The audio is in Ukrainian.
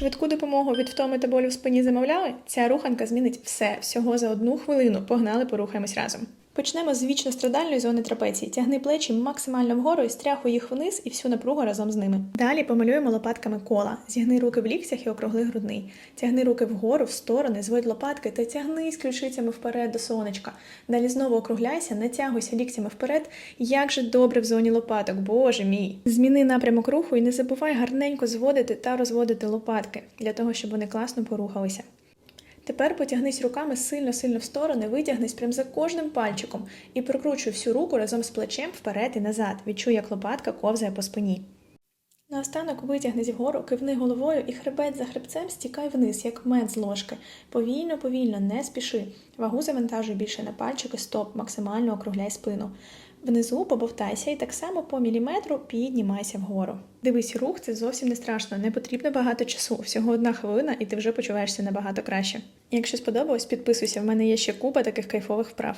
Швидку допомогу від втоми та болю в спині замовляли? Ця руханка змінить все всього за одну хвилину. Погнали, порухаємось разом. Почнемо з вічно страдальної зони трапеції. Тягни плечі максимально вгору і стряхуй їх вниз і всю напругу разом з ними. Далі помалюємо лопатками кола. Зігни руки в ліктях і округли грудний. Тягни руки вгору, в сторони, зводь лопатки та тягнись ключицями вперед до сонечка. Далі знову округляйся, натягуйся ліктями вперед. Як же добре в зоні лопаток, боже мій! Зміни напрямок руху і не забувай гарненько зводити та розводити лопатки для того, щоб вони класно порухалися. Тепер потягнись руками сильно-сильно в сторони, витягнись прям за кожним пальчиком і прокручуй всю руку разом з плечем вперед і назад. Відчуй, як лопатка ковзає по спині. Наостанок витягнись вгору, кивни головою і хребет за хребцем стікай вниз, як мед з ложки. Повільно, повільно, не спіши. Вагу завантажуй більше на пальчики, стоп, максимально округляй спину. Внизу побовтайся і так само по міліметру піднімайся вгору. Дивись, рух це зовсім не страшно, не потрібно багато часу, всього одна хвилина, і ти вже почуваєшся набагато краще. Якщо сподобалось, підписуйся, в мене є ще купа таких кайфових вправ.